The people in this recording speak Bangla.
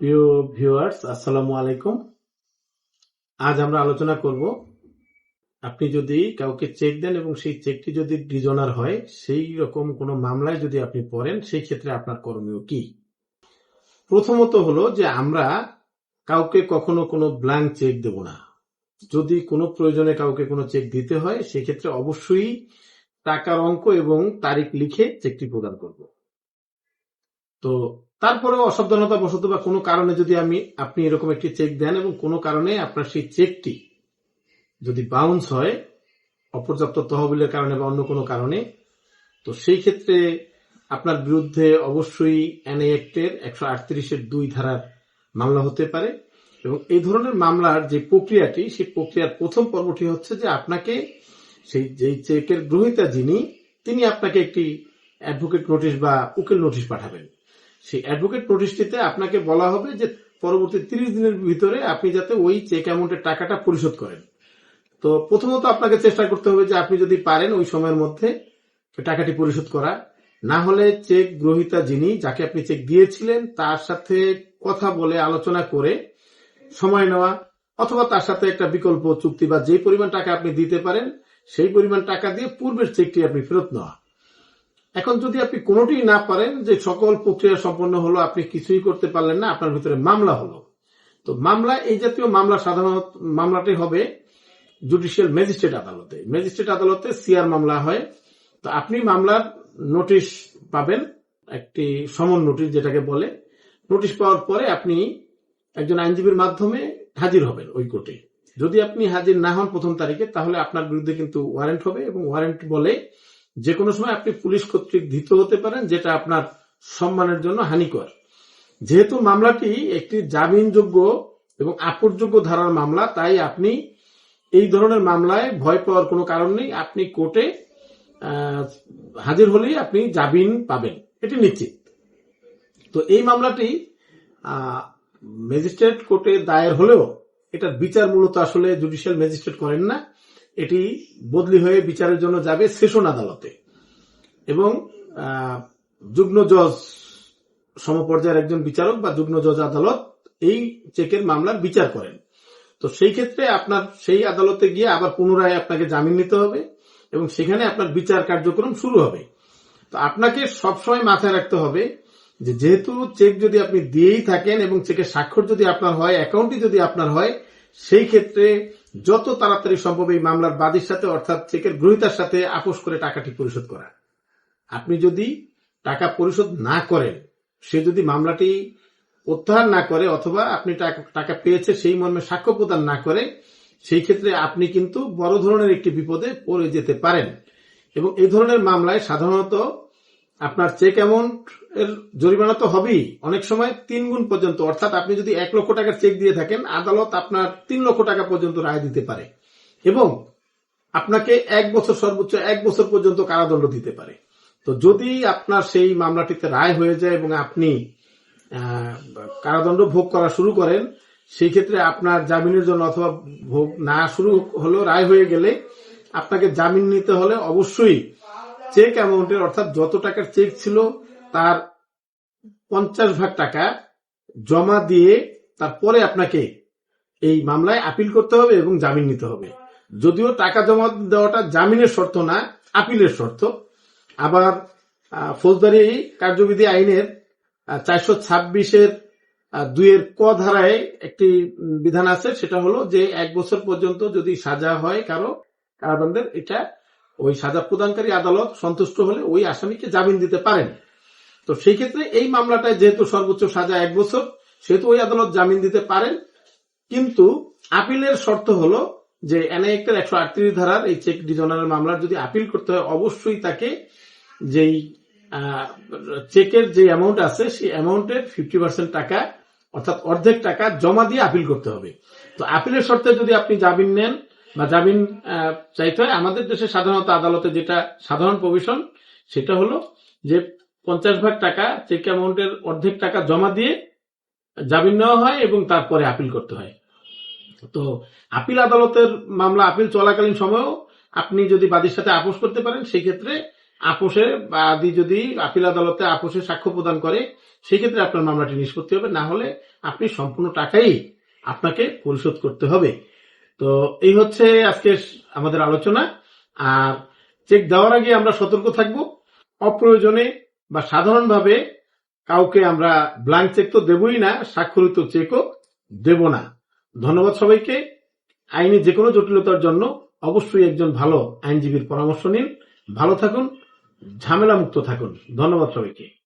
প্রিয় ভিউয়ার্স, আসসালামু আলাইকুম। আজ আমরা আলোচনা করব, আপনি যদি কাউকে চেক দেন এবং সেই চেকটি যদি ডিজনার হয়, সেই রকম কোনো মামলায় যদি আপনি পড়েন, সেই ক্ষেত্রে আপনার করণীয় কি? প্রথমত হলো যে আমরা কাউকে কখনো কোনো ব্ল্যাঙ্ক চেক দেব না। যদি কোনো প্রয়োজনে কাউকে কোনো চেক দিতে হয়, সেক্ষেত্রে অবশ্যই টাকার অঙ্ক এবং তারিখ লিখে চেকটি প্রদান করব। তো তারপরেও অসাবধানতা বশত বা কোনো কারণে যদি আমি, আপনি এরকম একটি চেক দেন এবং কোনো কারণে আপনার সেই চেকটি যদি বাউন্স হয়, অপর্যাপ্ত তহবিলের কারণে বা অন্য কোনো কারণে, তো সেই ক্ষেত্রে আপনার বিরুদ্ধে অবশ্যই এনএ একশো আটত্রিশের দুই ধারার মামলা হতে পারে এবং এই ধরনের মামলার যে প্রক্রিয়াটি, সেই প্রক্রিয়ার প্রথম পর্বটি হচ্ছে যে আপনাকে সেই, যেই চেকের গ্রহীতা যিনি, তিনি আপনাকে একটি অ্যাডভোকেট নোটিশ বা উকিল নোটিশ পাঠাবেন। সেই অ্যাডভোকেট নোটিশটিতে আপনাকে বলা হবে যে পরবর্তী তিরিশ দিনের ভিতরে আপনি যাতে ওই চেক অ্যামাউন্টের টাকাটা পরিশোধ করেন। তো প্রথমত আপনাকে চেষ্টা করতে হবে যে আপনি যদি পারেন ওই সময়ের মধ্যে টাকাটি পরিশোধ করা। না হলে চেক গ্রহীতা যিনি, যাকে আপনি চেক দিয়েছিলেন, তার সাথে কথা বলে আলোচনা করে সময় নেওয়া অথবা তার সাথে একটা বিকল্প চুক্তি বা যে পরিমাণ টাকা আপনি দিতে পারেন, সেই পরিমাণ টাকা দিয়ে পূর্বের চেকটি আপনি ফেরত নেওয়া। এখন যদি আপনি কোনোটি না পারেন যে সকল প্রক্রিয়া সম্পন্ন হলো, আপনি কিছুই করতে পারলেন না, আপনার ভিতরে মামলা হলো। তো মামলা, এই জাতীয় মামলা সাধারণত, মামলাটি হবে জুডিশিয়াল ম্যাজিস্ট্রেট আদালতে। ম্যাজিস্ট্রেট আদালতে সিআর মামলা হয়। তো আপনি মামলার নোটিশ পাবেন, একটি সমন নোটিশ যেটাকে বলে। নোটিশ পাওয়ার পরে আপনি একজন আইনজীবীর মাধ্যমে হাজির হবেন ওই কোর্টে। যদি আপনি হাজির না হন প্রথম তারিখে, তাহলে আপনার বিরুদ্ধে কিন্তু ওয়ারেন্ট হবে এবং ওয়ারেন্ট বলে যে কোনো সময় আপনি পুলিশ কর্তৃক ধৃত হতে পারেন, যেটা আপনার সম্মানের জন্য হানিকর। যেহেতু মামলাটি একটি জামিনযোগ্য এবং আপরযোগ্য ধারার মামলা, তাই আপনি এই ধরনের মামলায় ভয় পাওয়ার কোনো কারণ নেই। আপনি কোর্টে হাজির হলেই আপনি জামিন পাবেন। এটি নিশ্চিত। তো এই মামলাটি ম্যাজিস্ট্রেট কোর্টে দায়ের হলেও এটার বিচার মূলত আসলে জুডিশিয়াল ম্যাজিস্ট্রেট করেন না। এটি বদলি হয়ে বিচারের জন্য যাবে সেশন আদালতে। এবং যুগ্ম জজ সমপর্যায়ের একজন বিচারক বা যুগ্ম জজ আদালত এই চেকের মামলার বিচার করেন। তো সেই ক্ষেত্রে আপনার সেই আদালতে গিয়ে আবার পুনরায় আপনাকে জামিন নিতে হবে এবং সেখানে আপনার বিচার কার্যক্রম শুরু হবে। তো আপনাকে সবসময় মাথায় রাখতে হবে যে যেহেতু চেক যদি আপনি দিয়েই থাকেন এবং চেকের স্বাক্ষর যদি আপনার হয়, অ্যাকাউন্টই যদি আপনার হয়, সেই ক্ষেত্রে যত তাড়াতাড়ি সম্ভব এই মামলার বাদীর সাথে, অর্থাৎ চেকের গ্রহীতার সাথে আপোষ করে টাকাটি পরিশোধ করা। আপনি যদি টাকা পরিশোধ না করেন, সে যদি মামলাটি প্রত্যাহার না করে অথবা আপনি টাকা- পেয়েছে সেই মর্মে সাক্ষ্য প্রদান না করে, সেই ক্ষেত্রে আপনি কিন্তু বড় ধরনের একটি বিপদে পড়ে যেতে পারেন। এবং এই ধরনের মামলায় সাধারণত আপনার চেক অ্যামাউন্ট এর জরিমানা তো হবেই। অনেক সময় তিন গুণ পর্যন্ত, অর্থাৎ আপনি যদি এক লক্ষ টাকার চেক দিয়ে থাকেন, আদালত আপনার তিন লক্ষ টাকা পর্যন্ত রায় দিতে পারে এবং আপনাকে এক বছর সর্বোচ্চ এক বছর পর্যন্ত কারাদণ্ড দিতে পারে। তো যদি আপনার সেই মামলাটিতে রায় হয়ে যায় এবং আপনি কারাদণ্ড ভোগ করা শুরু করেন, সেই ক্ষেত্রে আপনার জামিনের জন্য অথবা ভোগ না শুরু হলো, রায় হয়ে গেলে আপনাকে জামিন নিতে হলে অবশ্যই চেক অ্যামাউন্টের অর্থাৎ যত টাকার চেক ছিল, তার পঞ্চাশ ভাগ টাকা জমা দিয়ে তারপরে আপনাকে এই মামলায় আপিল করতে হবে এবং জামিন নিতে হবে। যদিও টাকা জমা দেওয়াটা জামিনের শর্ত না আপিলের শর্ত। আবার ফৌজদারি কার্যবিধি আইনের চারশো ছাব্বিশের দুইয়ের ক ধারায় একটি বিধান আছে, সেটা হলো যে এক বছর পর্যন্ত যদি সাজা হয় কারও কারাদণ্ডের, এটা ওই সাজা প্রদানকারী আদালত সন্তুষ্ট হলে ওই আসামিকে জামিন দিতে পারেন। তো সেই ক্ষেত্রে এই মামলাটায় যেহেতু সর্বোচ্চ সাজা এক বছর, সেহেতু ওই আদালত জামিন দিতে পারেন। কিন্তু আপিলের শর্ত হলো যে এনআই একটের একশো আটত্রিশ ধারার এই চেক ডিজনারের মামলার যদি আপিল করতে হয়, অবশ্যই তাকে যেই চেকের যে অ্যামাউন্ট আছে, সেই অ্যামাউন্টের ফিফটি পার্সেন্ট টাকা, অর্থাৎ অর্ধেক টাকা জমা দিয়ে আপিল করতে হবে। তো আপিলের শর্তে যদি আপনি জামিন নেন বা জামিন চাইতে হয় আমাদের দেশে সাধারণত আদালতে যেটা সাধারণ প্রভিশন, সেটা হলো যে পঞ্চাশ ভাগ টাকা চেক অ্যামাউন্টের অর্ধেক টাকা জমা দিয়ে জামিন নেওয়া হয় এবং তারপরে আপিল করতে হয়। তো আপিল আদালতের মামলা আপিল চলাকালীন সময়েও আপনি যদি বাদীর সাথে আপোষ করতে পারেন সেই ক্ষেত্রে আপোষে বা আদি যদি আপিল আদালতে আপোষে সাক্ষ্য প্রদান করে সেই ক্ষেত্রে আপনার মামলাটি নিষ্পত্তি হবে। না হলে আপনি সম্পূর্ণ টাকাই আপনাকে পরিশোধ করতে হবে। তো এই হচ্ছে আজকে আমাদের আলোচনা। আর চেক দেওয়ার আগে আমরা সতর্ক থাকব। অপ্রয়োজনে বা সাধারণভাবে কাউকে আমরা ব্ল্যাঙ্ক চেক তো দেবই না, স্বাক্ষরিত চেকও দেব না। ধন্যবাদ সবাইকে। আইনি যে কোনো জটিলতার জন্য অবশ্যই একজন ভালো আইনজীবীর পরামর্শ নিন। ভালো থাকুন ঝামেলা মুক্ত থাকুন। ধন্যবাদ সবাইকে।